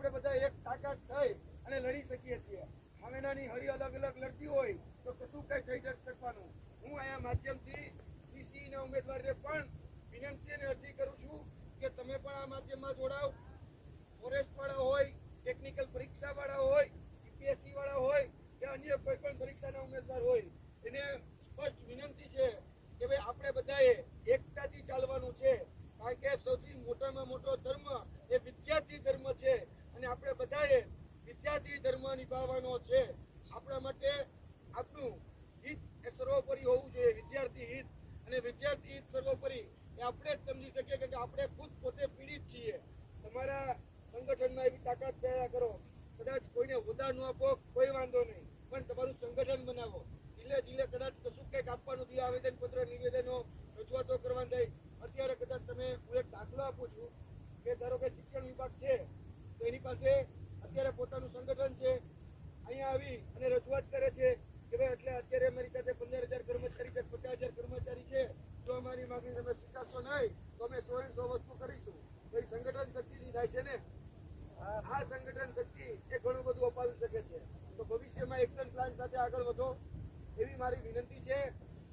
આપણે બધા એક તાકાત થઈ અને લડી શકીએ છીએ. સામેનાની હરી અલગ અલગ લડતી હોય તો કશું કઈ થઈ શકવાનું. હું અહીંયા માધ્યમથી સીસી ના ઉમેદવારને પણ વિનંતી અને અરજી કરું છું કે તમે પણ આ માધ્યમમાં જોડાઓ ફોરેસ્ટ વાળા હોય ટેકનિકલ પરીક્ષા વાળા હોય જીપીએસસી વાળા હોય કે અન્ય કોઈ પણ પરીક્ષાના ઉમેદવાર હોય એને સ્પષ્ટ વિનંતી છે કે ભાઈ આપણે બધાએ એકતાથી ચાલવાનું છે કારણ કે સૌથી મોટામાં મોટો ધર્મ એ વિદ્યાર્થી ધર્મ છે અને આપણે બધાએ વિદ્યાર્થી ધર્મ નિભાવવાનો છે. આપણા માટે આપણું હિત એ સર્વોપરી હોવું જોઈએ, વિદ્યાર્થી હિત. અને વિદ્યાર્થી હિત સર્વોપરી એ આપણે જ સમજી શકીએ કે આપણે ખુદ પોતે પીડિત છીએ. તમારા સંગઠનમાં એવી તાકાત પેદા કરો. કદાચ કોઈને હોદ્દા ન આપો, કોઈ વાંધો નહીં. પણ તમારું સંગઠન બનાવો. જિલ્લે જિલ્લે કદાચ કશું કંઈક આપવાનું થયું આવેદન પત્ર, નિવેદનો, રજૂઆતો કરવાની થઈ. અત્યારે કદાચ તમે હું એક દાખલો આપું છું કે ધારો કે શિક્ષણ વિભાગ છે, તો એની પાસે અત્યારે પોતાનું સંગઠન છે, અહીંયા આવી અને રજૂઆત કરે છે કે ભાઈ એટલે અત્યારે અમારી સાથે પંદર હજાર કર્મચારી છે, પચાસ હજાર કર્મચારી છે, જો અમારી માગણી તમે સ્વીકારશો નહીં, તો અમે સો સો વસ્તુ કરીશું. એ સંગઠન શક્તિથી થાય છે ને? આ સંગઠન શક્તિ એ ઘણું બધું અપાવી શકે છે. તો ભવિષ્યમાં એક્શન પ્લાન સાથે આગળ વધો. એવી મારી વિનંતી છે.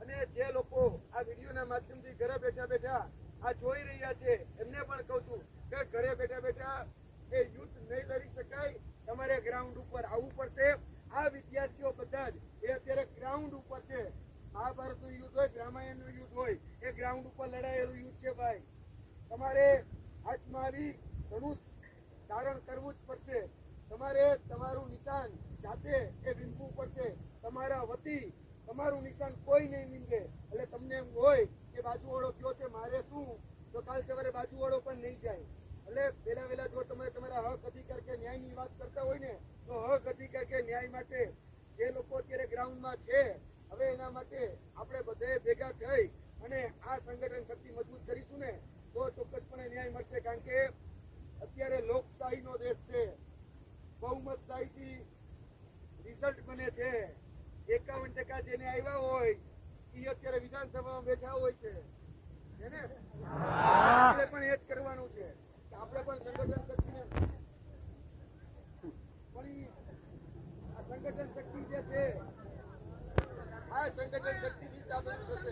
અને જે લોકો આ વિડીયોના માધ્યમથી ઘરે બેઠા બેઠા આ જોઈ રહ્યા છે, એમને પણ કહું છું કે ઘરે બેઠા બેઠા એ યુદ્ધ નહીં લડી શકાય. તમારે ગ્રાઉન્ડ ઉપર આવવું પડશે. આ વિદ્યાર્થીઓ બધા જ, એ અત્યારે ગ્રાઉન્ડ ઉપર છે. મહાભારતનું યુદ્ધ હોય, રામાયણનું યુદ્ધ હોય, એ ગ્રાઉન્ડ ઉપર લડાયેલું યુદ્ધ છે ભાઈ. તમારે હાથમાં આવી ધનુષ ધારણ કરવું જ પડશે. તમારે તમારું નિશાન જાતે એ વિંધવું પડશે. તમારા વતી તમારું નિશાન કોઈ નહીં વિંધે એટલે તમને એમ હોય કે બાજુવાળો કયો છે, મારે શું? તો કાલ સવારે બાજુવાળો પણ નહીં જાય. એટલે પહેલા વહેલા જો તમે તમારા હક અધિકાર કે ન્યાયની વાત કરતા હોય ને તો હક અધિકાર કે ન્યાય માટે જે લોકો અત્યારે ગ્રાઉન્ડમાં છે હવે એના માટે આપણે બધે ભેગા થઈ અને આ સંગઠન શક્તિ મજબૂત કરીશું ને તો ચોક્કસપણે ન્યાય મળશે. કારણ કે અત્યારે લોકશાહીનો દેશ છે. બહુમતશાહીથી રિઝલ્ટ બને છે. એકાવન ટકા જેને આવ્યા હોય એ અત્યારે વિધાનસભામાં બેઠા હોય છે. પણ એ જ કરવાનું છે કે આપણે પણ સંગઠન શક્તિને પણ ઈ આ સંગઠન શક્તિ જે છે આ સંગઠન શક્તિથી ચાલુ જ થશે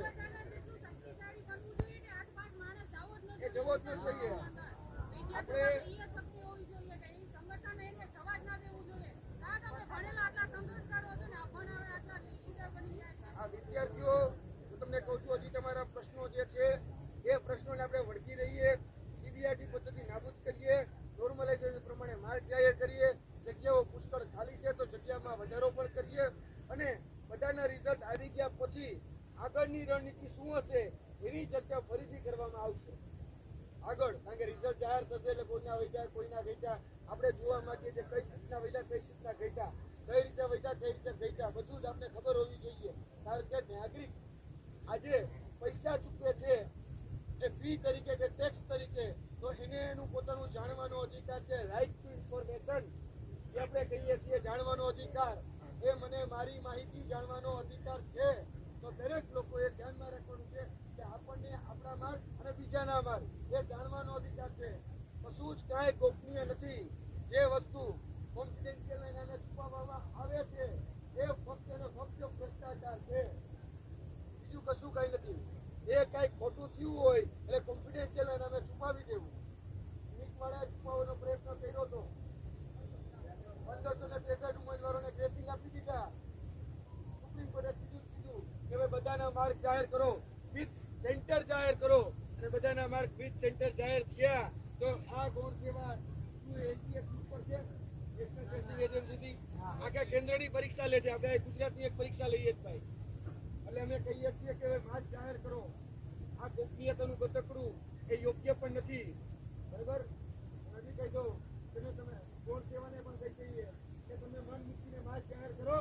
એ જવો જ ન જોઈએ આ વિદ્યાર્થીઓ, હું તમને કહું છું, હજી તમારા પ્રશ્નો જે છે, એ પ્રશ્નોને આપણે વળગી રહીએ સીબીઆઈટી પદ્ધતિ નાબૂદ કરીએ નોર્મલાઇઝેશન પ્રમાણે માર્ક જાહેર કરીએ, જગ્યાઓ પુષ્કળ ખાલી છે તો જગ્યામાં વધારો પણ કરીએ અને બધાના રિઝલ્ટ આવી ગયા પછી આગળની રણનીતિ શું હશે એની ચર્ચા ફરીથી કરવામાં આવશે. આગળ, કારણ કે રિઝલ્ટ જાહેર થશે એટલે કોઈના વૈદ્યા કોઈના ગઈતા આપણે જોવા માંગીએ છીએ કઈ સીટના વૈધા કઈ સીટના ગઈતા કઈ રીતે વૈધા કઈ રીતે ગઈતા બધું જ આપણે ખબર હોવી જોઈએ. કારણ કે નાગરિક આજે પૈસા ચૂકવે છે એ ફી તરીકે કે ટેક્સ તરીકે, તો એને એનું પોતાનું જાણવાનો અધિકાર છે રાઈટ ટુ ઇન્ફોર્મેશન જે આપણે કહીએ છીએ જાણવાનો અધિકાર. એ મને મારી માહિતી જાણવાનો અધિકાર છે. તો દરેક લોકોએ ધ્યાનમાં રાખવાનું છે. આપણને આપણા માર્ગ અને બીજાના માર્ગ, એ જાણવાનો અધિકાર છે. કશું જ કાંઈ ગોપનીય નથી. જે વસ્તુ કોન્ફિડેન્શિયલ નામે છુપાવવામાં આવે છે, એ ફક્ત અને ફક્ત ભ્રષ્ટાચાર છે. બીજું કશું કઈ નથી. એ કાંઈ ખોટું થયું હોય, એટલે કોન્ફિડેન્શિયલ અમે છુપાવી દેવું. નીટવાળાએ છુપાવવાનો પ્રયત્ન કર્યો હતો પંદરસો ને ત્રેસઠ ઉમેદવારોને ગ્રેસિંગ આપી દીધા. સુપ્રીમ કોર્ટે કીધું કીધું કે ભાઈ બધાના માર્ગ જાહેર કરો. સેન્ટર જાહેર કરો અને બધાના માર્ક વિથ સેન્ટર જાહેર થયા. તો આ ગૌણ સેવા આખા કેન્દ્રની પરીક્ષા લે છે? આપણે ગુજરાતની એક પરીક્ષા લઈએ જ ભાઈ. એટલે અમે કહીએ છીએ કે હવે જાહેર કરો. આ ગોપનીયતાનું ગતકડું એ યોગ્ય પણ નથી. બરાબર? હજી કહી દો તમે તમે ગૌણ સેવાને પણ કહી દઈએ કે તમે મન મૂકીને માર્ક જાહેર કરો.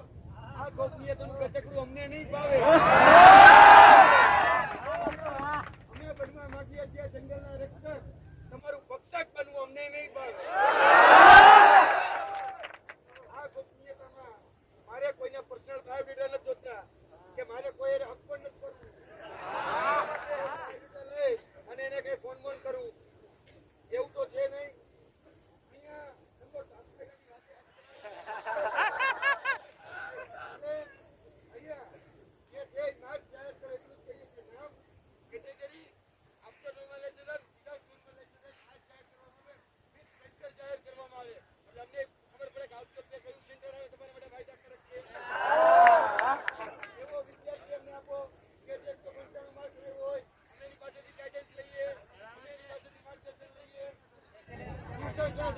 આ ગોપનીયતાનું ગતકડું અમને નહીં ભાવે અમે બનવા માંગીએ છીએ જંગલના રક્ષક તમારું ભક્ષક બનવું અમને નહીં ભાવે આ ગોપનીયતામાં મારે કોઈને પર્સનલ પ્રાઇવેટ ડિટેલ નથી જોતા કે મારે કોઈ એને હક પણ નથી કરવું લઈ અને એને કઈ ફોન બોન કરવું એવું તો છે નહીં અહીંયા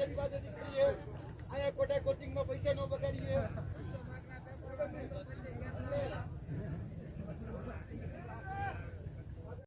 વાજેની વાજેની કરીએ. અહીંયા ખોટા કોચિંગમાં પૈસા ન બગાડીએ.